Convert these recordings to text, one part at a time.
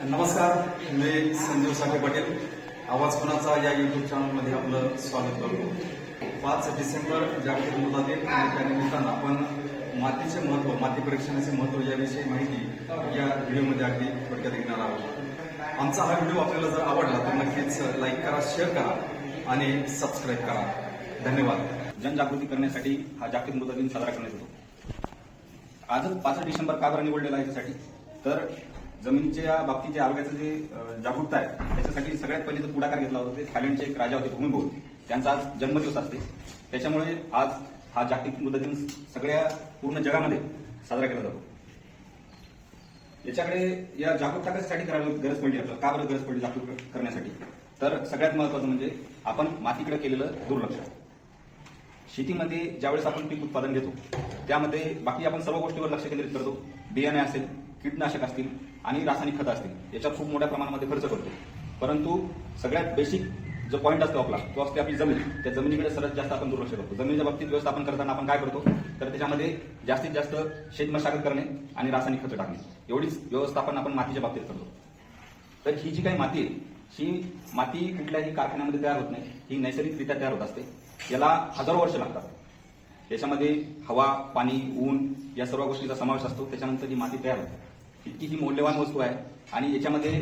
नमस्कार मी संजीव साठे पाटील. आवाज कोणाचा या युट्यूब चॅनलमध्ये आपलं स्वागत करतो. पाच डिसेंबर जागतिक मृदा दिन आणि त्या निमित्तानं आपण मातीचे महत्त्व माती परीक्षणाचे महत्त्व याविषयी माहिती या व्हिडिओमध्ये अगदी थोडक्यात घेणार आहोत. आमचा हा व्हिडिओ आपल्याला जर आवडला तर नक्कीच लाईक करा शेअर करा आणि सबस्क्राईब करा. धन्यवाद. जनजागृती करण्यासाठी हा जागतिक मृदा दिन साजरा करण्यात येतो. आजच पाच डिसेंबर का बरं निवडलेला आहे याच्यासाठी? तर जमिनीच्या बाबतीत जे आरोग्याचं जे जागरूकता आहे त्याच्यासाठी सगळ्यात पहिले जो पुढाकार घेतला होता ते थायलंडचे एक राजा होते भूमिभोर. त्यांचा आज जन्मदिवस असते. त्याच्यामुळे आज हा जागतिक मुद्दा दिन सगळ्या पूर्ण जगामध्ये साजरा केला जातो. याच्याकडे या जागरूकता कशासाठी करायला गरज पडली आपल्याला? का बरं गरज पडली जागरूक करण्यासाठी? तर सगळ्यात महत्वाचं म्हणजे आपण मातीकडे केलेलं दुर्लक्ष. शेतीमध्ये ज्यावेळेस आपण पीक उत्पादन घेतो त्यामध्ये बाकी आपण सर्व गोष्टीवर लक्ष केंद्रित करतो. बियाणे असेल कीटनाशक असतील आणि रासायनिक खतं असतील याच्यात खूप मोठ्या प्रमाणामध्ये खर्च करतो. परंतु सगळ्यात बेसिक जो पॉईंट असतो आपला तो असते आपली जमीन. त्या जमिनीकडे सर्वात जास्त आपण दुर्लक्ष करतो. जमिनीच्या बाबतीत व्यवस्थापन करताना आपण काय करतो? तर त्याच्यामध्ये जास्तीत जास्त शेतमशागत करणे आणि रासायनिक खतं टाकणे. एवढीच व्यवस्थापन आपण मातीच्या बाबतीत करतो. तर ही जी काही माती आहे ही माती कुठल्याही कारखान्यामध्ये तयार होत नाही. ही नैसर्गिकरित्या तयार होत असते. याला हजारो वर्ष लागतात. याच्यामध्ये हवा पाणी ऊन या सर्व गोष्टीचा समावेश असतो. त्याच्यानंतर ही माती तयार होते. इतकी ही मौल्यवान वस्तू आहे आणि याच्यामध्ये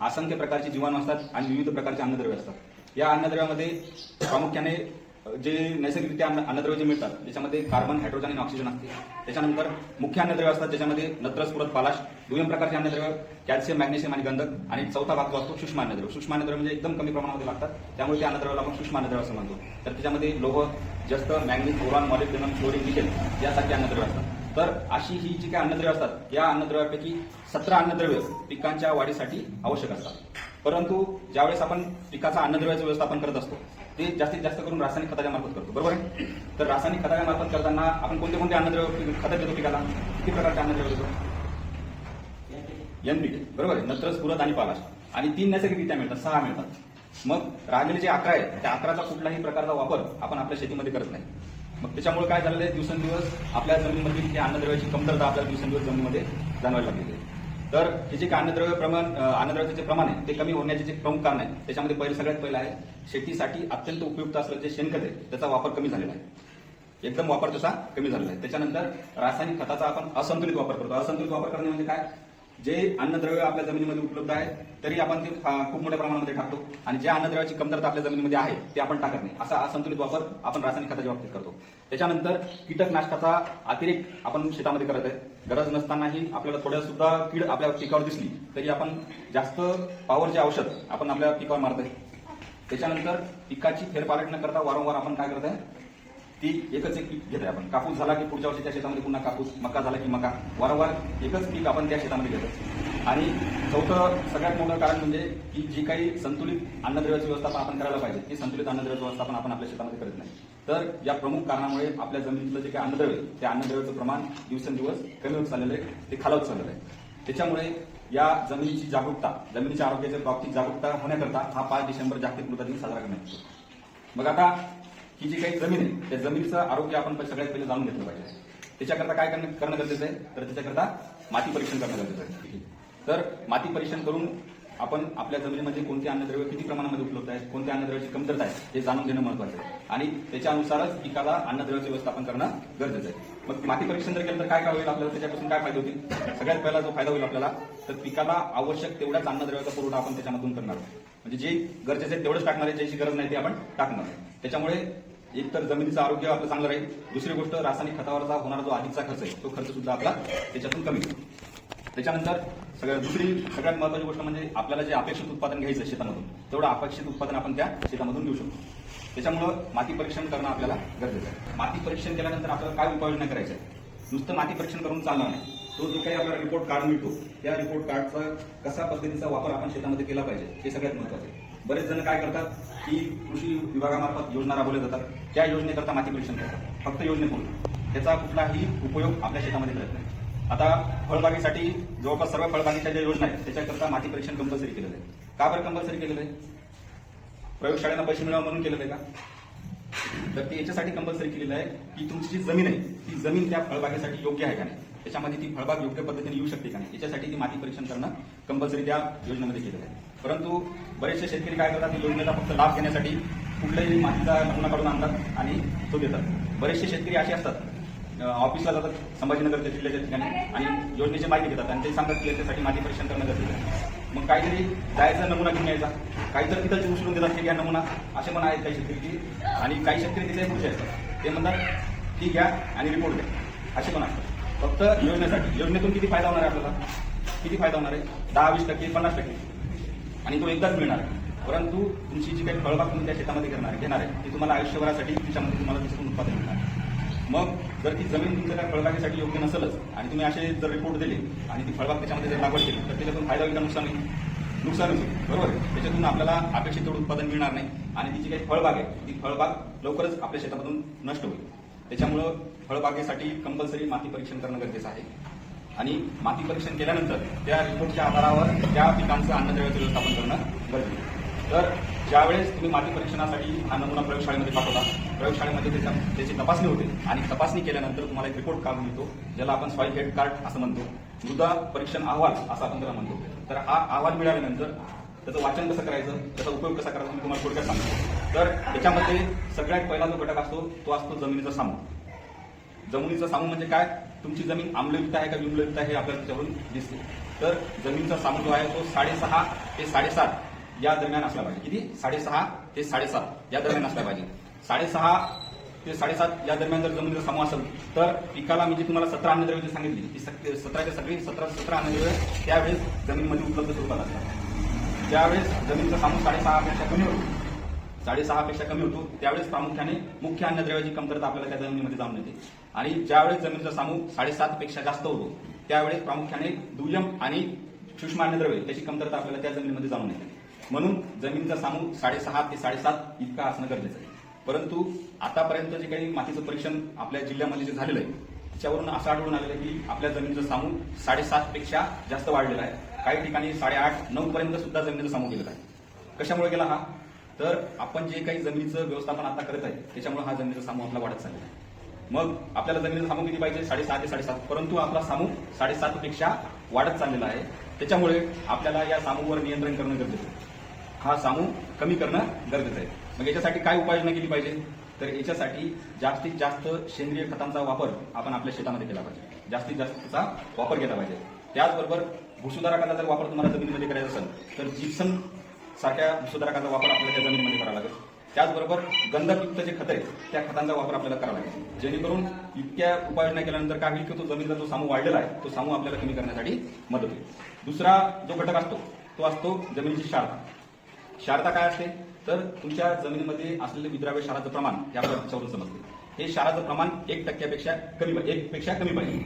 असंख्य प्रकारचे जीवाणू असतात आणि विविध प्रकारचे अन्नद्रव्य असतात. या अन्नद्रव्यामध्ये प्रामुख्याने जे नैसर्गिकरित्या अन्न अन्नद्रव्य जे मिळतात त्याच्यामध्ये कार्बन हायड्रोजन आणि ऑक्सिजन असते त्याच्यानंतर मुख्य अन्नद्रव्य असतात त्याच्यामध्ये नत्रस पुरत पालाश दुय्यम प्रकारचे अन्नद्रव्य कॅल्शियम मॅग्नेशियम आणि गंधक आणि चौथा भाग जो असतो सूक्ष्म अन्नद्रव्य. सूक्ष्म अन्नद्रव्य म्हणजे एकदम कमी प्रमाणामध्ये लागतात त्यामुळे त्या अन्नद्रव्याला आपण सूक्ष्म अन्नद्रव्य असं म्हणतो. तर त्याच्यामध्ये लोह जस्त manganese boron molybdenum chlorine nickel यासारखे अन्नद्रव्य असतात. तर अशी ही जी काही अन्नद्रव्य असतात या अन्नद्रव्यापैकी सतरा अन्नद्रव्य पिकांच्या वाढीसाठी आवश्यक असतात. परंतु ज्यावेळेस आपण पिकाचा अन्नद्रव्याचं व्यवस्थापन करत असतो ते जास्तीत जास्त करून रासायनिक खताच्या मार्फत करतो. बरोबर आहे? तर रासायनिक खताच्या मार्फत करताना आपण कोणते कोणते अन्नद्रव्य खतं देतो पिकाला? किती प्रकारचे अन्नद्रव्य देतो? एनपीके बरोबर आहे? नत्र स्फुरत आणि पालाश. आणि तीन नैसर्गिकरित्या मिळतात सहा मिळतात. मग राहिलेले जे अकरा आहे त्या अकराचा कुठलाही प्रकारचा वापर आपण आपल्या शेतीमध्ये करत नाही. मग त्याच्यामुळे काय झालेलं आहे? दिवसेंदिवस आपल्या जमिनीमधील हे अन्नद्रव्याची कमतरता आपल्याला दिवसेंदिवस जमिनीमध्ये जाणवायला लागलेली आहे. तर हे जे काही अन्नद्रव्य प्रमाण अन्नद्रव्याचे जे प्रमाण आहे ते कमी होण्याचे जे प्रमुख कारण आहे त्याच्यामध्ये पहिले सगळ्यात पहिलं आहे शेतीसाठी अत्यंत उपयुक्त असलेलं जे शेणखत आहे त्याचा वापर कमी झालेला आहे. एकदम वापर तसा कमी झालेला आहे. त्याच्यानंतर रासायनिक खताचा आपण असंतुलित वापर करतो. असंतुलित वापर करणे म्हणजे काय? जे अन्नद्रव्य आपल्या जमिनीमध्ये उपलब्ध आहे तरी आपण ते खूप मोठ्या प्रमाणामध्ये टाकतो आणि ज्या अन्नद्रव्याची कमतरता आपल्या जमिनीमध्ये आहे ते आपण टाकत नाही. असा असंतुलित वापर आपण रासायनिक खताच्या बाबतीत करतो. त्याच्यानंतर कीटकनाशकाचा अतिरेक आपण शेतामध्ये करत आहे. गरज नसतानाही आपल्याला थोड्या सुद्धा कीड आपल्या पिकावर दिसली तरी आपण जास्त पॉवरचे औषध आपण आपल्या पिकावर मारत आहे. त्याच्यानंतर पिकाची फेरपालट न करता वारंवार आपण काय करत आहे? ती एकच एक पीक घेत आहे आपण. कापूस झाला की पुढच्या वर्षी त्या शेतामध्ये पुन्हा कापूस मका झाला की मका. वारंवार एकच पीक आपण त्या शेतामध्ये घेतो आणि चौथं सगळ्यात मोठं कारण म्हणजे की जी काही संतुलित अन्नद्रव्याचं व्यवस्थापन आपण करायला पाहिजे ती संतुलित अन्नद्रव्याचं व्यवस्थापन आपण आपल्या शेतामध्ये करत नाही. तर या प्रमुख कारणामुळे आपल्या जमिनीतलं जे काही अन्नद्रव्य आहे, त्या अन्नद्रव्याचं प्रमाण दिवसेंदिवस कमी होत चाललेलं आहे ते खालावत चाललेलं आहे. त्याच्यामुळे या जमिनीची जागरूकता जमिनीच्या आरोग्याच्या बाबतीत जागरूकता होण्याकरता हा पाच डिसेंबर जागतिक मृदा दिन साजरा करण्यात येतो. मग आता ही जी काही जमीन आहे त्या जमिनीचं आरोग्य आपण सगळ्यात पहिले जाणून घेतलं पाहिजे. त्याच्याकरता काय करणं करणं गरजेचं आहे? तर त्याच्याकरता माती परीक्षण करणं गरजेचं आहे. तर माती परीक्षण करून आपण आपल्या जमिनीमध्ये कोणते अन्नद्रव्य किती प्रमाणामध्ये उपलब्ध आहेत कोणत्या अन्नद्रव्याची कमतरता आहे हे जाणून घेणं महत्वाचं आहे. आणि त्याच्यानुसारच पिकाला अन्नद्रव्याचं व्यवस्थापन करणं गरजेचं आहे. मग माती परीक्षण जर केलं तर काय काय होईल आपल्याला? त्याच्यापासून काय फायदे होतील? सगळ्यात पहिला जो फायदा होईल आपल्याला तर पिकाला आवश्यक तेवढ्याच अन्नद्रव्याचा पुरवठा आपण त्याच्यामधून करणार आहोत. म्हणजे जे गरजेचे आहे तेवढंच टाकणार आहे ज्याची गरज नाही ते आपण टाकणार आहे त्याच्यामुळे एक तर जमिनीचं आरोग्य आपलं चांगलं राहील. दुसरी गोष्ट रासायनिक खतावरचा होणारा जो अधिकचा खर्च आहे तो खर्च सुद्धा आपला त्याच्यातून कमी होईल. त्याच्यानंतर सगळ्यात दुसरी सगळ्यात महत्वाची गोष्ट म्हणजे आपल्याला जे अपेक्षित उत्पादन घ्यायचं शेतामधून तेवढं अपेक्षित उत्पादन आपण त्या शेतामधून घेऊ शकतो. त्याच्यामुळं माती परीक्षण करणं आपल्याला गरजेचं आहे. माती परीक्षण केल्यानंतर आपल्याला काय उपाययोजना करायच्या आहे नुसतं माती परीक्षण करून चालणार नाही. तो जो काही आपल्याला रिपोर्ट कार्ड मिळतो त्या रिपोर्ट कार्डचा कसा पद्धतीचा वापर आपण शेतामध्ये केला पाहिजे हे सगळ्यात महत्वाचं आहे. बरेच जण काय करतात की कृषी विभागामार्फत योजना राबवल्या जातात. त्या योजनेकरता माती परीक्षण करतात. फक्त योजनेपूर्ण त्याचा कुठलाही उपयोग आपल्या शेतामध्ये करत नाही. आता फळबागेसाठी जवळपास सर्व फळबागेच्या ज्या योजना आहेत त्याच्याकरता माती परीक्षण कंपल्सरी केलेलं आहे. का बरं कंपल्सरी केलेलं आहे? प्रयोगशाळेला पैसे मिळावं म्हणून केलेलं आहे का? तर ते याच्यासाठी कंपल्सरी केलेलं आहे की तुमची जी जमीन आहे ती जमीन त्या फळबागेसाठी योग्य आहे का नाही? त्याच्यामध्ये ती फळबाग योग्य पद्धतीने येऊ शकते का नाही? याच्यासाठी ती माती परीक्षण करणं कंपल्सरी त्या योजनेमध्ये केलेलं आहे. परंतु बरेचसे शेतकरी काय करतात योजनेचा फक्त लाभ घेण्यासाठी कुठल्याही माहितीचा नमुना काढून आणतात आणि तो देतात. बरेचसे शेतकरी असे असतात. ऑफिसला जातात संभाजीनगरच्या जिल्ह्याच्या ठिकाणी आणि योजनेची माहिती घेतात आणि ते सांगतात की याच्यासाठी माती परीक्षण करणं गरजेचं आहे. मग काहीतरी जायचा नमुना घेऊन यायचा. काही तर तिथं उचलून देतात की घ्या नमुना. असे पण आहेत काही शेतकरी आणि काही शेतकरी तिथे पुढचे असतात ते म्हणतात ती घ्या आणि रिपोर्ट द्या. असे पण असतात. फक्त योजनेसाठी. योजनेतून किती फायदा होणार आहे आपल्याला? किती फायदा होणार आहे? दहा वीस टक्के पन्नास टक्के. आणि तो एकदाच मिळणार परंतु तुमची जी काही फळबाग तुम्ही त्या शेतामध्ये करणार घेणार आहे ती तुम्हाला आयुष्यभरासाठी त्याच्यामध्ये तुम्हाला त्याच्यातून उत्पादन मिळणार आहे. मग जर ती जमीन तुमच्या त्या फळबागेसाठी योग्य नसेलच आणि तुम्ही असे जर रिपोर्ट दिले आणि ती फळबाग त्याच्यामध्ये जर लागवड केली तर त्याच्यातून फायदा होईल का नुकसान होईल नुकसानच होईल बरोबर आहे? त्याच्यातून आपल्याला अपेक्षित तेवढं उत्पादन मिळणार नाही आणि ती जी काही फळबाग आहे ती फळबाग लवकरच आपल्या शेतामधून नष्ट होईल त्याच्यामुळं फळबागेसाठी कंपल्सरी माती परीक्षण करणं गरजेचं आहे आणि माती परीक्षण केल्यानंतर त्या रिपोर्टच्या आधारावर त्या पिकांचं अन्नद्रव्याचं व्यवस्थापन करणं गरजेचं तर ज्यावेळेस तुम्ही माती परीक्षणासाठी हा नमुना प्रयोगशाळेमध्ये पाठवला प्रयोगशाळेमध्ये त्याच्या त्याची तपासणी होते आणि तपासणी केल्यानंतर तुम्हाला एक रिपोर्ट कार्ड मिळतो ज्याला आपण सॉईल हेड कार्ड असं म्हणतो मृदा परीक्षण अहवाल असं आपण त्याला म्हणतो. तर हा अहवाल मिळाल्यानंतर त्याचं वाचन कसं करायचं त्याचा उपयोग कसा करायचा मी तुम्हाला थोडक्यात सांगतो. तर त्याच्यामध्ये सगळ्यात पहिला जो घटक असतो तो असतो जमिनीचा सामू. जमिनीचा सामू म्हणजे काय? तुमची जमीन आम्लयुक्त आहे का विम्लयुक्त आहे हे आपल्याला त्याच्यावरून दिसते. तर जमीनचा सामू जो आहे तो साडेसहा ते साडेसात या दरम्यान असला पाहिजे. किती? साडेसहा ते साडेसात या दरम्यान असला पाहिजे. साडेसहा ते साडेसात या दरम्यान जर जमिनीचा समूह असेल तर पिकाला मी तुम्हाला सतरा अन्नद्रव्य सांगितली ती सतराच्या सगळी सतरा सतरा अन्नद्रव्य त्यावेळेस जमीनमध्ये उपलब्ध स्वरूपात असतात. ज्यावेळेस जमीनचा सामू साडेसहापेक्षा कमी होतो साडेसहापेक्षा कमी होतो त्यावेळेस प्रामुख्याने मुख्य अन्नद्रव्याची कमतरता आपल्याला त्या जमिनीमध्ये जाऊन येते. आणि ज्यावेळेस जमिनीचा सामूह साडेसात पेक्षा जास्त होतो त्यावेळेस प्रामुख्याने दुय्यम आणि सूक्ष्म अन्नद्रव्य त्याची कमतरता आपल्याला त्या जमिनीमध्ये जाऊन येते. म्हणून जमिनीचा सामूह साडेसहा ते साडेसात इतका असणं गरजेचं आहे. परंतु आतापर्यंत जे काही मातीचं परीक्षण आपल्या जिल्ह्यामध्ये जे झालेलं आहे त्याच्यावरून असं आढळून आलेलं आहे की आपल्या जमिनीचं सामू साडेसात पेक्षा जास्त वाढलेला आहे. काही ठिकाणी साडेआठ नऊ पर्यंत सुद्धा जमिनीचा सामू गेलेला आहे. कशामुळे गेला हा? तर आपण जे काही जमिनीचं व्यवस्थापन आता करत आहे त्याच्यामुळे हा जमिनीचा सामू आपला वाढत चाललेला आहे. मग आपल्याला जमिनीचा सामू किती पाहिजे? साडेसहा ते साडेसात. परंतु आपला सामू साडेसात पेक्षा वाढत चाललेला आहे. त्याच्यामुळे आपल्याला या सामूवर नियंत्रण करणं गरजेचं आहे. हा सामू कमी करणं गरजेचं आहे. मग याच्यासाठी काय उपाययोजना केली पाहिजे? तर याच्यासाठी जास्तीत जास्त सेंद्रिय खतांचा वापर आपण आपल्या शेतामध्ये केला पाहिजे. जास्तीत जास्त त्याचा वापर केला पाहिजे. त्याचबरोबर भूसुधारकाचा जर वापर तुम्हाला जमिनीमध्ये करायचा असेल तर जिप्सन सारख्या भूसुधारकाचा वापर आपल्याला त्या जमिनीमध्ये करावा लागेल. त्याचबरोबर गंधकयुक्त जे खत आहेत त्या खतांचा वापर आपल्याला करावा लागेल. जेणेकरून इतक्या उपाययोजना केल्यानंतर काय होईल की तो जमिनीचा जो सामू वाढलेला आहे तो सामू आपल्याला कमी करण्यासाठी मदत होईल. दुसरा जो घटक असतो तो असतो जमिनीची शारदा शारदा काय असते? तर तुमच्या जमिनीमध्ये असलेले विद्राव्य क्षाराचं प्रमाण हे आपल्याला समजते. हे क्षाराचं प्रमाण एक टक्क्यापेक्षा कमी एक पेक्षा कमी पाहिजे.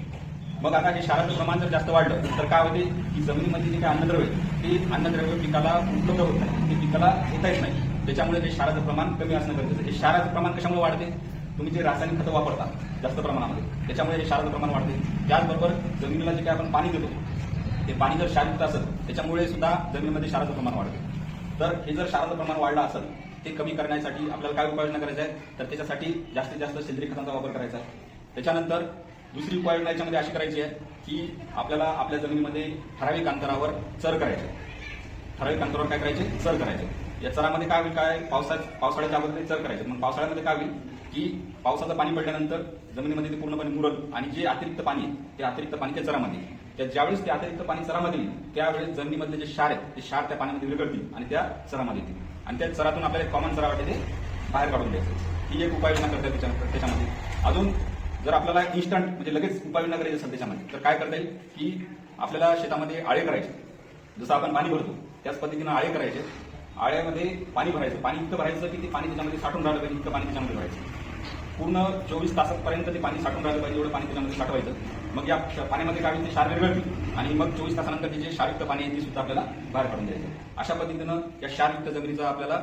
मग आता हे क्षाराचं प्रमाण जर जास्त वाढलं तर काय होते? की जमिनीमध्ये जे काही अन्नद्रव्य ते अन्नद्रव्य पिकाला उपलब्ध होत नाही. ते पिकाला घेता येत नाही. त्याच्यामुळे ते क्षाराचं प्रमाण कमी असणं गरजेचं हे क्षाराचं प्रमाण कशामुळे वाढते? तुम्ही जे रासायनिक खतं वापरता जास्त प्रमाणामध्ये त्याच्यामुळे हे क्षाराचं प्रमाण वाढते. त्याचबरोबर जमिनीला जे काही आपण पाणी देतो ते पाणी जर क्षारयुक्त असेल त्याच्यामुळे सुद्धा जमिनीमध्ये क्षाराचं प्रमाण वाढते. तर हे जर क्षाराचं प्रमाण वाढलं असेल ते कमी करण्यासाठी आपल्याला काय उपाययोजना करायच्या आहे तर त्याच्यासाठी जास्तीत जास्त सेंद्रिय खतांचा वापर करायचा आहे. त्याच्यानंतर दुसरी उपाययोजना याच्यामध्ये अशी करायची आहे की आपल्याला आपल्या जमिनीमध्ये ठराविक अंतरावर चर करायचे. ठराविक अंतरावर काय करायचे? चर करायचे. या चरामध्ये काय होईल काय पावसा पावसाळ्याच्या अगोदर चर करायचे. मग पावसाळ्यामध्ये काय होईल की पावसाचं पाणी पडल्यानंतर जमिनीमध्ये ते पूर्णपणे मुरल आणि जे अतिरिक्त पाणी आहे ते अतिरिक्त पाणी त्या चरामध्ये त्या ज्यावेळेस ते अतिरिक्त पाणी चरामध्ये येईल त्यावेळेस जमिनीमधले जे क्षार आहेत ते क्षार त्या पाण्यामध्ये विरघळतील आणि त्या चरामध्ये येतील. आणि त्या चरातून आपल्याला एक कॉमन चरा वाटते ते बाहेर काढून द्यायचं. ही एक उपाययोजना करतात त्याच्या त्याच्यामध्ये. अजून जर आपल्याला इन्स्टंट म्हणजे लगेच उपाययोजना करायची असेल त्याच्यामध्ये तर काय करता येईल की आपल्याला शेतामध्ये आळे करायचे. जसं आपण पाणी भरतो त्याच पद्धतीनं आळे करायचे. आळ्यामध्ये पाणी भरायचं. पाणी इतकं भरायचं की ते पाणी त्याच्यामध्ये साठून राहिलं पाहिजे इतकं पाणी त्याच्यामध्ये भरायचं. पूर्ण चोवीस तासापर्यंत ते पाणी साठून राहिलं पाहिजे एवढं पाणी त्याच्यामध्ये साठवायचं. मग या श- पाण्यामध्ये काय होईल ते क्षार विरघळतील आणि मग चोवीस तासानंतर जे क्षारयुक्त पाणी आहे ते सुद्धा आपल्याला बाहेर काढून द्यायचं. अशा पद्धतीनं या क्षारयुक्त जमिनीचं आपल्याला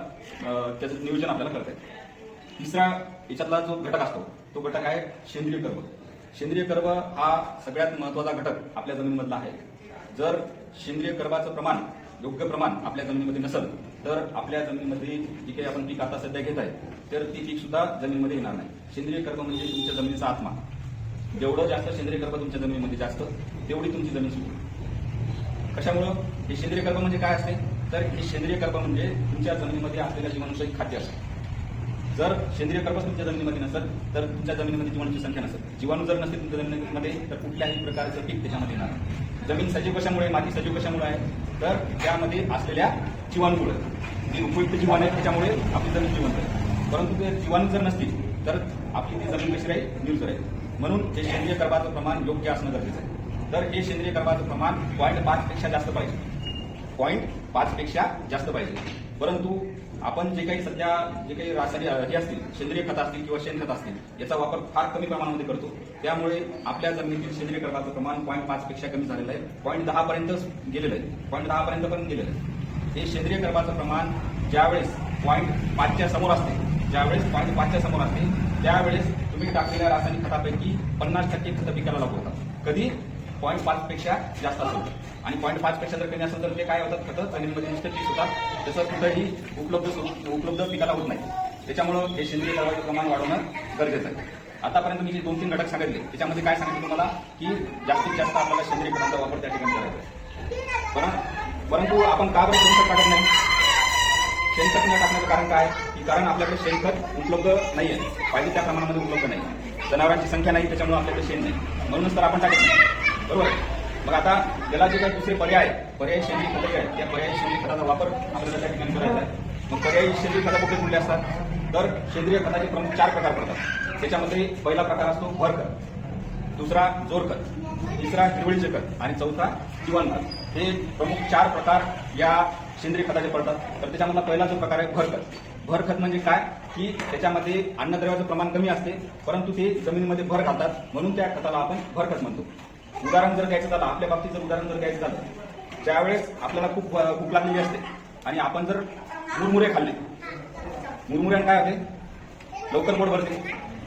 त्याचं नियोजन आपल्याला करता येईल तिसरा याच्यातला जो घटक असतो तो घटक आहे सेंद्रिय कर्म सेंद्रिय कर्म हा सगळ्यात महत्त्वाचा घटक आपल्या जमिनीमधला आहे. जर सेंद्रिय कर्माचं प्रमाण योग्य प्रमाण आपल्या जमिनीमध्ये नसेल तर आपल्या जमिनीमध्ये जी काही आपण पीक आता सध्या घेत आहे तर ती पीक सुद्धा जमिनीमध्ये येणार नाही. सेंद्रिय कर्म म्हणजे तुमच्या जमिनीचा आत्मा. जेवढं जास्त सेंद्रिय कर्म तुमच्या जमिनीमध्ये जास्त तेवढी तुमची जमीन सुकते कशामुळं? हे सेंद्रिय कर्म म्हणजे काय असते? तर हे सेंद्रिय कर्म म्हणजे तुमच्या जमिनीमध्ये असलेल्या जीवाणूचं एक खाद्य असतं. जर सेंद्रिय कर्बच तुमच्या जमिनीमध्ये नसेल तर तुमच्या जमिनीमध्ये जीवाणूची संख्या नसेल. जीवाणू जर नसेल तुमच्या जमिनीमध्ये तर कुठल्याही प्रकारचं पीक त्याच्यामध्ये येणार जमीन सजीव कशामुळे माती सजीव कशामुळे आहे? तर त्यामध्ये असलेल्या जीवाणूमुळे. जी उपयुक्त जीवाणू आहेत त्याच्यामुळे आपली जमीन जिवंत आहे. परंतु ते जीवाणू जर नसतील तर आपली ती जमीन कशी राहील? निर्जर राहील म्हणून हे सेंद्रिय कर्बाचं प्रमाण योग्य असणं गरजेचं आहे. तर हे सेंद्रिय कर्बाचं प्रमाण पॉईंट पाचपेक्षा जास्त पाहिजे. पॉईंट पाचपेक्षा जास्त पाहिजे. परंतु आपण जे काही सध्या जे काही रासायनिक हे असतील सेंद्रिय खत असतील किंवा शेणखत असतील याचा वापर फार कमी प्रमाणामध्ये करतो. त्यामुळे आपल्या जमिनीतील सेंद्रिय खताचं प्रमाण पॉईंट पाच पेक्षा कमी झालेलं आहे. पॉईंट दहा पर्यंत गेलेलं आहे. पॉईंट दहा पर्यंत पर्यंत गेलेलं आहे. हे सेंद्रिय कर्बाचं प्रमाण ज्यावेळेस पॉईंट पाचच्या समोर असते ज्यावेळेस पॉईंट पाचच्या समोर असते त्यावेळेस तुम्ही टाकलेल्या रासायनिक खतापैकी पन्नास टक्के खतं पिकाला लागू होतात. कधी? पॉईंट पाच पेक्षा जास्त असेल आणि पॉईंट पाच पेक्षा जर कमी असेल तर ते काय होतात? खतं जमिनीमध्ये नुसतं पीक होतात. तसं कुठंही उपलब्ध उपलब्ध पिकाला होत नाही. त्याच्यामुळं हे सेंद्रिय कर्बाचं प्रमाण वाढवणं गरजेचं आहे. आतापर्यंत मी जे दोन तीन घटक सांगितले त्याच्यामध्ये काय सांगितलं तुम्हाला? की जास्तीत जास्त आपल्याला सेंद्रिय खतांचा वापर त्या ठिकाणी करायचा आहे. परं- परंतु आपण का बरं शेणखत टाकत नाही? शेणखत न टाकण्याचं कारण काय? की कारण आपल्याकडे शेणखत उपलब्ध नाही आहे पाहिजे त्या प्रमाणामध्ये उपलब्ध नाही. जनावरांची संख्या नाही त्याच्यामुळे आपल्याकडे शेण नाही. म्हणूनच तर आपण टाकत नाही. बरोबर? मग आता याला जे काही दुसरे पर्याय पर्याय पर्यायी सेंद्रिय खतं जे आहेत? त्या पर्यायी सेंद्रिय खताचा वापर आपल्याला त्या ठिकाणी करायचा आहे. मग पर्यायी सेंद्रिय खता कुठे कुठले असतात? तर सेंद्रिय खताचे प्रमुख चार प्रकार पडतात. त्याच्यामध्ये पहिला प्रकार असतो भरखत दुसरा जोरखत तिसरा हिरवळीचे खत. आणि चौथा जीवनखत हे प्रमुख चार प्रकार या सेंद्रिय खताचे पडतात. तर त्याच्यामधला पहिला जो प्रकार आहे भरखत भरखत म्हणजे काय? की त्याच्यामध्ये अन्नद्रव्याचं प्रमाण कमी असते परंतु ते जमिनीमध्ये भर घालतात. म्हणून त्या खताला आपण भरखत म्हणतो. उदाहरण जर घ्यायचं झालं आपल्या बाबतीत जर उदाहरण जर घ्यायचं झालं ज्यावेळेस आपल्याला खूप खूप लागलेली असते आणि आपण जर मुरमुरे खाल्ले. मुरमुऱ्यानं काय होते? लवकर पोट भरते.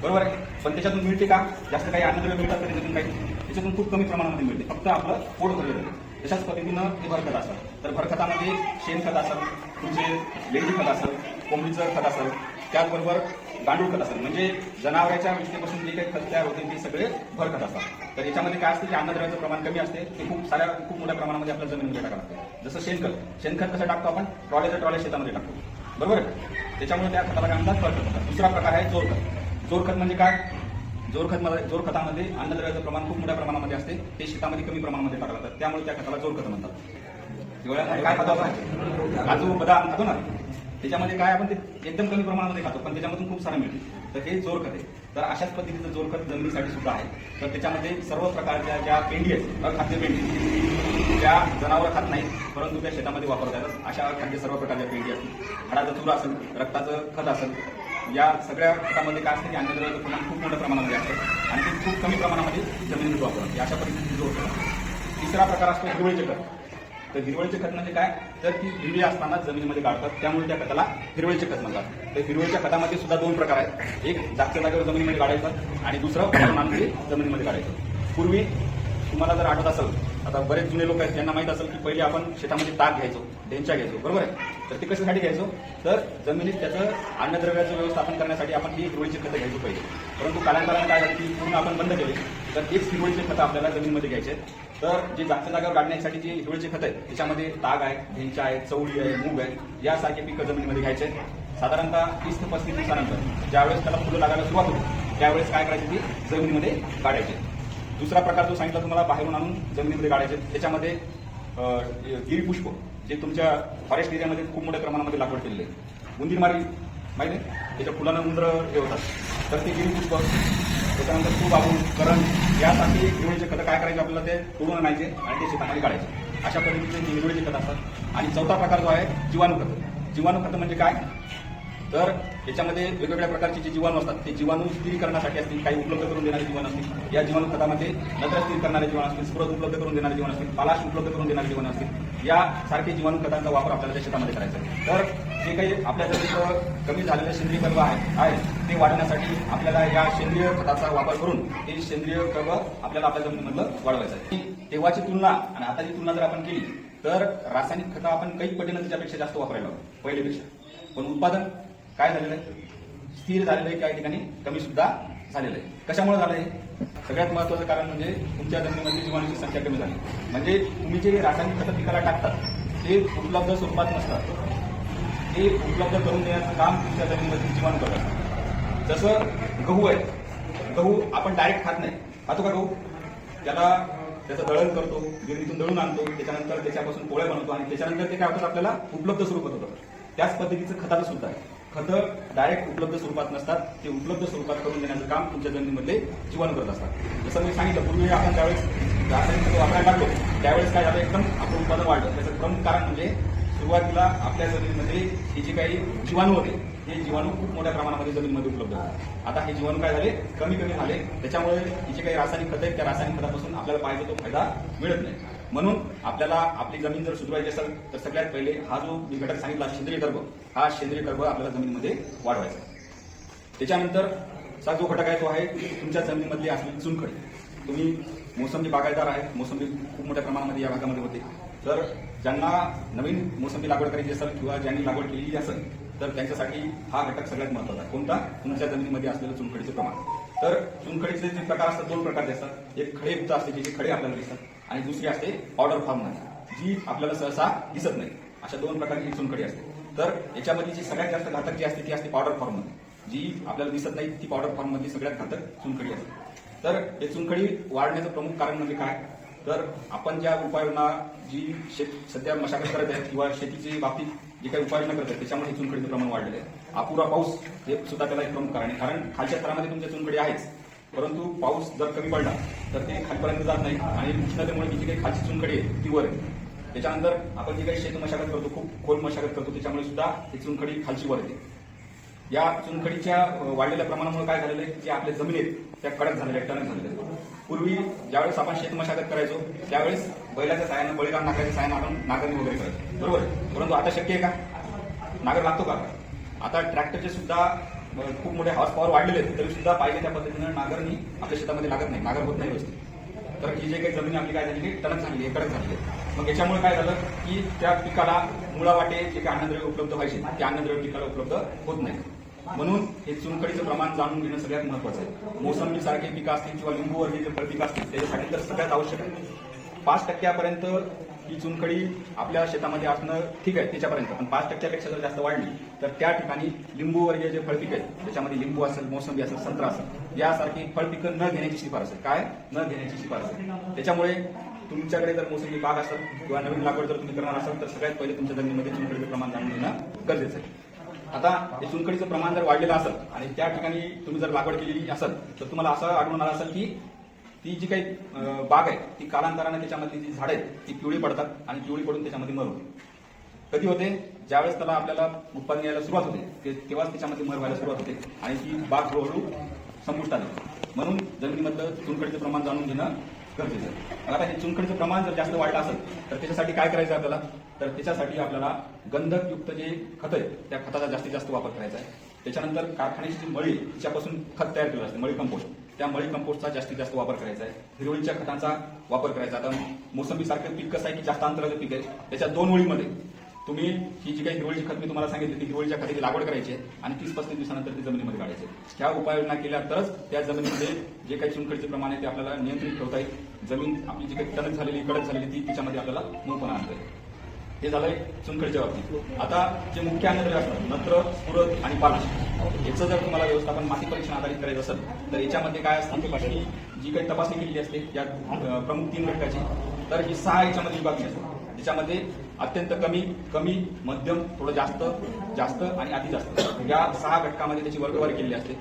बरोबर आहे? पण त्याच्यातून मिळते का? जास्त काही अन्नद्रव्य मिळतात का त्याच्यातून काही? त्याच्यातून खूप कमी प्रमाणामध्ये मिळते. फक्त आपलं पोट भरलं जातं तशाच पद्धतीनं ते भरखत असतं तर भरखतामध्ये शेणखत असेल तुमचे लेंडी खत असेल कोंबडीचं खत असेल त्याचबरोबर गांडूळ खत म्हणजे जनावरांच्या विष्ठेपासून जे काही खत तयार होते ते सगळे भरखत असतात. तर याच्यामध्ये काय असते की अन्नद्रव्याचं प्रमाण कमी असते. ते खूप साऱ्या खूप मोठ्या प्रमाणामध्ये आपल्या जमिनीमध्ये टाकावं लागतं. जसं शेणखत. शेणखत कसं टाकतो आपण? ट्रॉलेच्या ट्रॉले शेतामध्ये टाकतो. बरोबर आहे? त्याच्यामुळे त्या खताला काय म्हणतात? भरखत असतात दुसरा प्रकार आहे जोरखत जोरखत म्हणजे काय? जोरखत मध्ये जोर खतामध्ये अन्नद्रव्याचं प्रमाण खूप मोठ्या प्रमाणामध्ये असते. ते शेतामध्ये कमी प्रमाणामध्ये टाकलं जातात त्यामुळे त्या खताला जोरखत म्हणतात. हिवाळ्यामध्ये काय खातो काजू बदाम खातो ना. त्याच्यामध्ये काय आपण ते एकदम कमी प्रमाणामध्ये खातो पण त्याच्यामधून खूप सारं मिळते. तर हे जोरखत आहे तर अशाच पद्धतीचं जोरखत जमिनीसाठी सुद्धा आहे. तर त्याच्यामध्ये सर्व प्रकारच्या ज्या पेंडी आहेत अखाद्य पेंडी त्या जनावर खात नाहीत परंतु त्या शेतामध्ये वापरता येतात अशा खाद्य सर्व प्रकारच्या पेंडी असतील. हाडाचं चूर असेल रक्ताचं खत असेल या सगळ्या खतामध्ये काय असते की अन्नद्रव्याचं प्रमाण खूप मोठ्या प्रमाणामध्ये असतं आणि ते खूप कमी प्रमाणामध्ये जमिनीत वापरतात. अशा पद्धतीने जोर तिसरा प्रकार असतो हिरवळीचे खत. तर हिरवळीचे खत म्हणजे काय? तर ती हिरवी असताना जमिनीमध्ये काढतात त्यामुळे त्या खताला हिरवळीचे खत म्हणतात. तर हिरवळीच्या खतामध्ये सुद्धा दोन प्रकार आहेत. एक जागच्या जागेवर जमिनीमध्ये काढायचं आणि दुसरं बाहेरून म्हणजे जमिनीमध्ये काढायचं पूर्वी तुम्हाला जर आठवत असेल आता बरेच जुने लोक आहेत त्यांना माहीत असेल की पहिले आपण शेतामध्ये ताक घ्यायचो डेंचा घ्यायचो बरोबर आहे तर ते कशासाठी घ्यायचो तर जमिनीत त्याचं अन्नद्रव्याचं व्यवस्थापन करण्यासाठी आपण ही हिरवळीची खतं घ्यायची पाहिजे परंतु कालांतराने काय झालं की पूर्ण आपण बंद केले तर तीच हिरवळीचे खतं आपल्याला जमिनीमध्ये घ्यायचे आहेत. तर जे जागच्या जागेवर काढण्यासाठी जे हिरवळीचे खतं आहेत त्याच्यामध्ये ताग आहे ढेंचा आहे चवळी आहे मूग आहे यासारखे पिकं जमिनीमध्ये घ्यायचे आहेत. साधारणतः तीस ते पस्तीस दिवसानंतर ज्यावेळेस त्याला फुलं लागायला सुरुवात होते त्यावेळेस काय करायचं ती जमिनीमध्ये काढायची दुसरा प्रकार जो सांगितला तुम्हाला बाहेरून आणून जमिनीमध्ये काढायचे त्याच्यामध्ये गिरीपुष्प जे तुमच्या फॉरेस्ट एरियामध्ये खूप मोठ्या प्रमाणामध्ये लागवड केलेली आहे. उंदीरमारी माहिती आहे? त्याच्या फुलानं उंदर हे होतात. तर ते गिरीपुष्प त्याच्यानंतर तूप आपण करण यासाठी हिरवळीचे खतं काय करायचे आपल्याला ते तोडून आणायचे आणि ते शेतामध्ये काढायचे अशा पद्धतीचे हे खत असतात. आणि चौथा प्रकार जो आहे जीवाणू खत. जीवाणू खत म्हणजे काय? तर याच्यामध्ये वेगवेगळ्या प्रकारचे जे जीवाणू असतात ते जीवाणू स्थिरीकरणासाठी असतील काही उपलब्ध करून देणारे जीवन असतील. या जीवाणू खतामध्ये नत्र स्थिर करणारे जीवन असतील स्फुरद उपलब्ध करून देणारे जीवन असतील पालाश उपलब्ध करून देणारे जीवन असतील. या सारखे जीवाणू खतांचा वापर आपल्याला त्या शेतामध्ये करायचा आहे. तर जे काही आपल्या जमिनीचं कमी झालेलं सेंद्रिय कर्व आहे ते वाढवण्यासाठी आपल्याला या सेंद्रिय खताचा वापर करून ते सेंद्रिय कर्व आपल्याला आपल्या जमिनीमधलं वाढवायचं आहे. तेव्हाची तुलना आणि आताची तुलना जर आपण केली तर रासायनिक खतं आपण काही पटीनं त्याच्यापेक्षा जास्त वापरायला हवं पहिलेपेक्षा पण उत्पादन काय झालेलं आहे? स्थिर झालेलं आहे काही ठिकाणी कमी सुद्धा झालेलं आहे. कशामुळे झालं आहे सगळ्यात महत्वाचं कारण म्हणजे तुमच्या जमिनीमध्ये जीवाणूची संख्या कमी झाली. म्हणजे तुम्ही जे रासायनिक खतं पिकाला टाकतात ते उपलब्ध स्वरूपात नसतात. ते उपलब्ध करून देण्याचं काम तुमच्या जमिनीमध्ये जीवाणू करतात. जसं गहू आहे गहू आपण डायरेक्ट खात नाही. खातो का गहू? त्याला त्याचं दळण करतो गिरणीतून दळून आणतो त्याच्यानंतर त्याच्यापासून पोळ्या बनवतो आणि त्याच्यानंतर ते काय होतं आपल्याला? उपलब्ध स्वरूपात होतं त्याच पद्धतीचं खताचं सुद्धा आहे. खतं डायरेक्ट उपलब्ध स्वरूपात नसतात. ते उपलब्ध स्वरूपात करून देण्याचं काम तुमच्या जमिनीमध्ये जीवन करत असतात. जसं मी सांगितलं पूर्वी आपण ज्यावेळेस रासायनिक खतं वापरायला लागलो त्यावेळेस काय झालं? एकदम आपलं उत्पादन वाढलं. त्याचं प्रमुख कारण म्हणजे सुरुवातीला आपल्या जमिनीमध्ये हे जे काही जीवाणू होते हे जीवाणू खूप मोठ्या प्रमाणामध्ये जमिनीमध्ये उपलब्ध होते. आता हे जीवाणू काय झाले? कमी कमी झाले. त्याच्यामुळे हे जे काही रासायनिक खतं आहेत त्या रासायनिक खतापासून आपल्याला पाहिजे तो फायदा मिळत नाही. म्हणून आपल्याला आपली जमीन जर सुधारायची असेल तर सगळ्यात पहिले हा जो मी घटक सांगितला सेंद्रिय गर्भ हा सेंद्रिय गर्भ आपल्याला जमिनीमध्ये वाढवायचा त्याच्यानंतरचा त्याच्यानंतर जो घटक आहे तो आहे तुमच्या जमिनीमधली असलेली चुनखडी. तुम्ही मोसंबी बागायतदार आहेत मोसंबी खूप मोठ्या प्रमाणामध्ये या भागामध्ये होते. तर ज्यांना नवीन मोसंबी लागवड करायची असेल किंवा ज्यांनी लागवड केलेली असेल तर त्यांच्यासाठी हा घटक सगळ्यात महत्त्वाचा आहे. कोणता? तुमच्या जमिनीमध्ये असलेलं चुनखडीचं प्रमाण. तर चुनखडीचे जे प्रकार असतात दोन प्रकारचे असतात. एक खडेयुक्त असते जे खडे आपल्याला दिसतात. आणि दुसरी असते ऑर्डर फॉर्ममध्ये जी आपल्याला सहसा दिसत नाही. अशा दोन प्रकारची चुनखडी असते. तर याच्यामध्ये जी सगळ्यात जास्त घातक जी असते ती असते पावडर फॉर्ममध्ये जी आपल्याला दिसत नाही ती पावडर फॉर्म मधली सगळ्यात घातक चुनखडी असते. तर हे चुनखडी वाढण्याचं प्रमुख कारण म्हणजे काय? तर आपण ज्या उपाययोजना जी शेत सध्या मशागत करत आहेत किंवा शेतीची बाबतीत जे काही उपाययोजना करत आहेत त्याच्यामध्ये चुनखडीचं प्रमाण वाढलेलं आहे. अपुरा पाऊस हे सुद्धा त्याला एक प्रमुख कारण आहे. कारण खालच्या स्तरामध्ये तुमच्या चुनखडी आहेच. परंतु पाऊस जर कमी पडला तर ते खालीपर्यंत जात नाही. आणि उष्णतेमुळे जी काही खालची चुनखडी आहे ती वर आहे. त्याच्यानंतर आपण जी काही शेत मशागत करतो खूप खोल मशागत करतो त्याच्यामुळे सुद्धा ही चुनखडी खालची वर येते. या चुनखडीच्या वाढलेल्या प्रमाणामुळे काय झालेलं आहे जे आपल्या जमिनी आहेत त्या कडक झालेल्या आहेत, टणक झालेल्या पूर्वी ज्यावेळेस आपण शेत मशागत करायचो त्यावेळेस बैलाच्या सायानं बळीराम नागराच्या सायानं आपण नागरणी वगैरे करायचो. बरोबर? परंतु आता शक्य आहे का? नागर लागतो का? आता ट्रॅक्टरचे सुद्धा खूप मोठे हॉर्स पॉवर वाढलेले आहेत. तरी सुद्धा पाहिजे त्या पद्धतीनं नागरणी आपल्या शेतामध्ये लागत नाही. नागर होत नाही व्यवस्थित. तर ही जे काही जमीन आपली काय झाली टणक झालेली आहे कडक झालेली आहे. मग याच्यामुळे काय झालं की त्या पिकाला मुळा वाटे जे काही अन्नद्रव्य उपलब्ध व्हायचे ते अन्नद्रव्य पिकाला उपलब्ध होत नाही. म्हणून हे चुनखडीचं प्रमाण जाणून घेणं सगळ्यात महत्वाचं आहे. मोसंबी सारखे पिकं असतील किंवा लिंबू जे फळपिकं असतील त्याच्यासाठी तर सगळ्यात आवश्यक आहे. पाच टक्क्यापर्यंत ही चुनखडी आपल्या शेतामध्ये असणं ठीक आहे त्याच्यापर्यंत. पण पाच टक्क्यापेक्षा जर जास्त वाढली तर त्या ठिकाणी लिंबू वर्गीय जे फळपिक आहेत त्याच्यामध्ये लिंबू असेल मोसंबी असेल संत्रा असेल यासारखी फळपिकं न घेण्याची शिफारस आहे. काय? न घेण्याची शिफारस आहे. त्याच्यामुळे तुमच्याकडे जर मोसंबी बाग असेल किंवा नवीन लागवड जर तुम्ही करणार असाल तर सगळ्यात पहिले तुमच्या जमिनीमध्ये चुनखडीचं प्रमाण जाणून घेणं गरजेचं आहे. आता हे चुनखडीचं प्रमाण जर वाढलेलं असेल आणि त्या ठिकाणी तुम्ही जर लागवड केलेली असेल तर तुम्हाला असं आढळून आलं असेल की ती जी काही बाग आहे ती कालांतराने त्याच्यामधली जी झाडं आहेत ती पिवळी पडतात आणि पिवळी पडून त्याच्यामध्ये मर होते. कधी होते? ज्यावेळेस त्याला आपल्याला उत्पादन यायला सुरुवात होते ते- तेव्हाच त्याच्यामध्ये मर व्हायला सुरुवात होते आणि ती बाग हळूहळू संपुष्टात येते. म्हणून जमिनीमधलं चुनखडीचं प्रमाण जाणून घेणं गरजेचं आहे. आता हे चुनखडीचं प्रमाण जर जास्त वाढलं असेल तर त्याच्यासाठी काय करायचं आपल्याला? तर त्याच्यासाठी आपल्याला गंधकयुक्त जे खत आहे त्या खताचा जास्तीत जास्त वापर करायचा आहे. त्याच्यानंतर कारखान्याची जी मळी तिच्यापासून खत तयार केलं असते मळी कंपोस्ट. त्या मळी कंपोस्टचा जास्तीत जास्त वापर करायचा आहे. हिरवळीच्या खतांचा वापर करायचा आता मोसंबी सारखं पीक कसं आहे की जास्त अंतराचं पीक आहे? त्याच्या दोन ओळीमध्ये तुम्ही ही जी काही हिरवळीची खत मी तुम्हाला सांगितली ती हिरवळीच्या खताची लागवड करायची आहे आणि तीस पस्तीस दिवसानंतर ती जमिनीमध्ये काढायची ह्या उपाययोजना केल्या तरच त्या जमिनीमध्ये जे काही चुनखडीचे प्रमाण आहे ते आपल्याला नियंत्रित ठेवता येईल. जमीन आपली जी काही टणक झालेली कडक झालेली ती तिच्यामध्ये आपल्याला मूळपणा आणता येईल. हे झालंय चुनखडीच्या बाबतीत. आता जे मुख्य अन्नद्रव्य असतात नत्र स्फुरद आणि पालाश याचं जर तुम्हाला व्यवस्थापन माती परीक्षण आधारित करायचं असेल तर याच्यामध्ये काय असतं की जी काही तपासणी केलेली असते या प्रमुख तीन घटकाची तर ही सहा याच्यामध्ये विभागणी असते. त्याच्यामध्ये अत्यंत कमी कमी मध्यम थोडं जास्त जास्त आणि अति जास्त. या सहा घटकामध्ये त्याची वर्गवारी केलेली असते.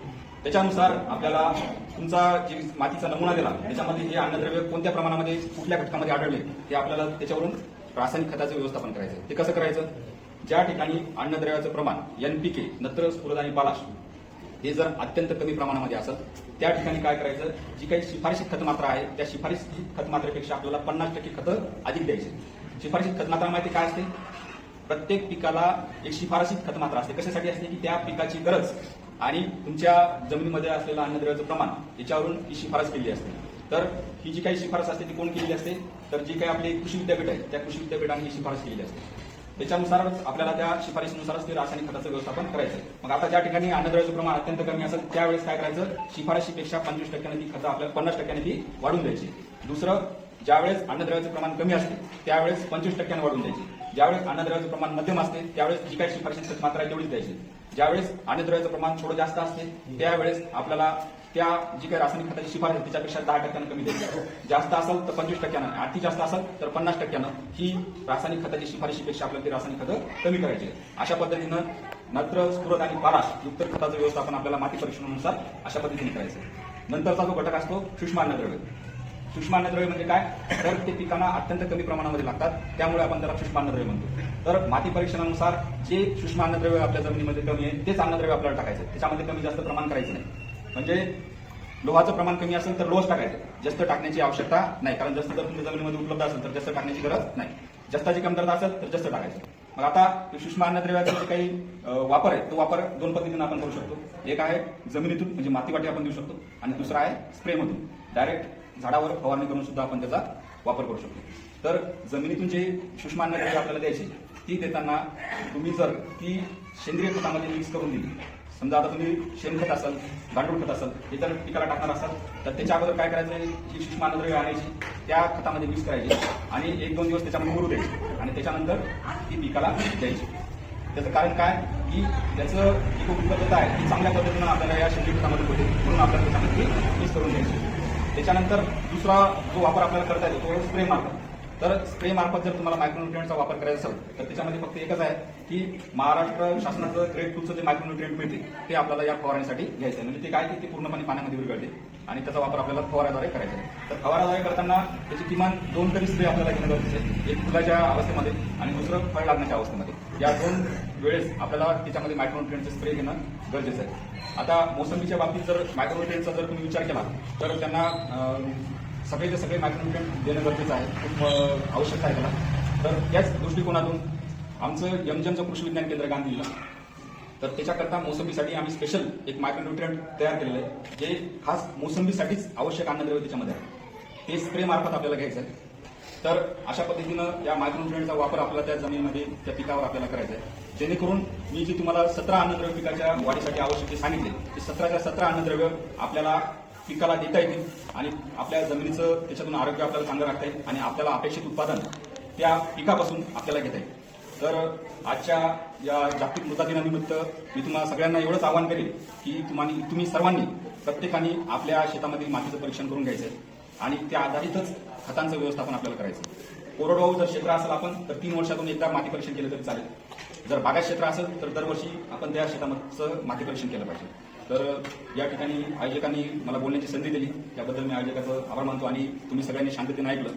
त्याच्यानुसार आपल्याला तुमचा जे मातीचा नमुना दिला त्याच्यामध्ये हे अन्नद्रव्य कोणत्या प्रमाणामध्ये कुठल्या घटकामध्ये आढळले हे आपल्याला त्याच्यावरून रासायनिक खताचं व्यवस्थापन करायचं ते कसं करायचं? ज्या ठिकाणी अन्नद्रव्याचं प्रमाण एनपीके नत्र स्फुरद आणि पालाश हे जर अत्यंत कमी प्रमाणामध्ये असत त्या ठिकाणी काय करायचं? जी काही शिफारशीत खतमात्रा आहे त्या शिफारशीत खतमात्रेपेक्षा आपल्याला पन्नास टक्के खतं अधिक द्यायचे. शिफारशीत खतमात्रा माहिती काय असते? प्रत्येक पिकाला एक शिफारशीत खतमात्रा असते. कशासाठी असते? की त्या पिकाची गरज आणि तुमच्या जमिनीमध्ये असलेलं अन्नद्रव्याचं प्रमाण याच्यावरून ही शिफारस केलेली असते. तर ही जी काही शिफारस असते ती कोण केलेली असते? तर जी काही आपली कृषी विद्यापीठ आहे त्या कृषी विद्यापीठाने ही शिफारस केलेली असते. त्याच्यानुसारच आपल्याला त्या शिफारशीनुसारच ते रासायनिक खताचं व्यवस्थापन करायचं. मग आता ज्या ठिकाणी अन्नद्रव्याचं प्रमाण अत्यंत कमी असेल त्यावेळेस काय करायचं? शिफारशीपेक्षा पंचवीस टक्क्यांनी ती खतं आपल्याला पन्नास टक्क्यांनी ती वाढून द्यायची. दुसरं ज्यावेळेस अन्नद्रव्याचं प्रमाण कमी असते त्यावेळेस पंचवीस टक्क्यांनी वाढून द्यायची. ज्यावेळेस अन्नद्रव्याचं प्रमाण मध्यम असते त्यावेळेस जी काही शिफारशी मात्रा आहे तेवढीच द्यायची. ज्यावेळेस अन्नद्रव्याचं प्रमाण थोडं जास्त असते त्यावेळेस आपल्याला त्या जी काही रासायनिक खताची शिफारस आहे त्याच्यापेक्षा दहा टक्क्यानं कमी द्यायची जास्त असेल तर पंचवीस टक्क्यानं अति जास्त असेल तर पन्नास टक्क्यानं. ही रासायनिक खताची शिफारशीपेक्षा आपल्याला ती रासायनिक खतं कमी करायची अशा पद्धतीनं नत्र स्फुरद आणि पाराश युक्त खताचं व्यवस्थापन आपल्याला माती परीक्षणानुसार अशा पद्धतीने करायचं नंतरचा जो घटक असतो सूक्ष्म अन्नद्रव्य सूक्ष्म अन्नद्रव्य म्हणजे काय? तर ते पिकांना अत्यंत कमी प्रमाणामध्ये लागतात. त्यामुळे आपण त्याला सूक्ष्म अन्नद्रव्य म्हणतो. तर माती परीक्षणानुसार जे सूक्ष्म अन्नद्रव्य आपल्या जमिनीमध्ये कमी आहे तेच अन्नद्रव्य आपल्याला टाकायचं त्याच्यामध्ये कमी जास्त प्रमाण करायचं नाही. म्हणजे लोहाचं प्रमाण कमी असेल तर लोहच टाकायचं. जास्त टाकण्याची आवश्यकता नाही. कारण जास्त जर तुमच्या जमिनीमध्ये उपलब्ध असेल तर जास्त टाकण्याची गरज नाही. जास्ताची कमतरता असेल तर जास्त टाकायचं. मग आता सूक्ष्म अन्नद्रव्याचा जे काही वापर आहे तो वापर दोन पद्धतीने आपण करू शकतो. एक आहे जमिनीतून म्हणजे मातीवाटी आपण देऊ शकतो. आणि दुसरा आहे स्प्रेमधून. डायरेक्ट झाडावर फवारणी करून सुद्धा आपण त्याचा वापर करू शकतो. तर जमिनीतून जे सूक्ष्म अन्नद्रव्य आपल्याला द्यायची ती देताना तुम्ही जर ती सेंद्रिय खतामध्ये मिक्स करून दिली समजा आता तुम्ही शेणखत असाल गांडूळ खत असाल इतर पिकाला टाकणार असाल तर त्याच्या अगोदर काय करायचं आहे? ही सूक्ष्म अन्नद्रव्य आणायची त्या खतामध्ये मिक्स करायची आणि एक दोन दिवस त्याच्यामध्ये मुरू द्यायची आणि त्याच्यानंतर ती पिकाला द्यायची. त्याचं कारण काय? की त्याचं जी उपलब्धता आहे ती चांगल्या पद्धतीनं आपल्याला या शेती खतामध्ये होते म्हणून आपल्याला त्याच्यामध्ये मिक्स करून द्यायची. त्याच्यानंतर दुसरा जो वापर आपल्याला करता येतो तो स्प्रे मारतात. तर स्प्रे मार्फत जर तुम्हाला मायक्रोन्युट्रियनचा वापर करायचा असेल तर त्याच्यामध्ये फक्त एकच आहे की महाराष्ट्र शासनाचं ग्रेड टूचं जे मायक्रोन्युट्रियंट मिळते ते आपल्याला या फवारण्यासाठी घ्यायचं आहे म्हणजे ते काय की ते पूर्णपणे पाण्यामध्ये विरघळते आणि त्याचा वापर आपल्याला फवाराद्वारे करायचा आहे. तर फवाराद्वारे करताना त्याची किमान दोन तरी स्प्रे आपल्याला घेणं गरजेचं आहे. एक फुलाच्या अवस्थेमध्ये आणि दुसरं फळ लागण्याच्या अवस्थेमध्ये. या दोन वेळेस आपल्याला त्याच्यामध्ये मायक्रोन्युट्रियनचे स्प्रे घेणं गरजेचं आहे. आता मोसंबीच्या बाबतीत जर मायक्रोन्युट्रियनचा जर तुम्ही विचार केला तर त्यांना सगळे ते सगळे मायक्रोन्युट्रियन देणं गरजेचं आहे. खूप आवश्यक आहे त्याला. तर त्याच दृष्टिकोनातून आमचं यमजमचं कृषी विज्ञान केंद्र गांधीला तर त्याच्याकरता मोसंबीसाठी आम्ही स्पेशल एक मायक्रोन्युट्रियंट तयार केलेलं आहे जे खास मोसंबीसाठीच आवश्यक अन्नद्रव्य त्याच्यामध्ये आहे. ते स्प्रे मार्फत आपल्याला घ्यायचं आहे. तर अशा पद्धतीनं या मायक्रोन्युट्रियंटचा वापर आपल्याला त्या जमिनीमध्ये त्या पिकावर आपल्याला करायचा आहे. जेणेकरून मी जी तुम्हाला सतरा अन्नद्रव्य पिकाच्या वाढीसाठी आवश्यक ते सांगितले ते सतराच्या सतरा अन्नद्रव्य आपल्याला पिकाला देता येतील आणि आपल्या जमिनीचं त्याच्यातून आरोग्य आपल्याला चांगलं राखता येईल आणि आपल्याला अपेक्षित उत्पादन त्या पिकापासून आपल्याला घेता येईल. तर आजच्या या जागतिक मृदा दिनानिमित्त मी तुम्हाला सगळ्यांना एवढंच आवाहन करेन की तुम्हाला तुम्ही सर्वांनी प्रत्येकाने आपल्या शेतामधील मातीचं परीक्षण करून घ्यायचं आहे आणि त्या आधारितच खतांचं व्यवस्थापन आपल्याला करायचं कोरडवाहू जर क्षेत्र असेल आपण तर तीन वर्षातून एकदा माती परीक्षण केलं तरी चालेल. जर बागायत क्षेत्र असेल तर दरवर्षी आपण त्या शेतामधचं माती परीक्षण केलं पाहिजे. तर या ठिकाणी आयोजकांनी मला बोलण्याची संधी दिली. त्याबद्दल मी आयोजकाचं आभार मानतो आणि तुम्ही सगळ्यांनी शांततेने ऐकलं.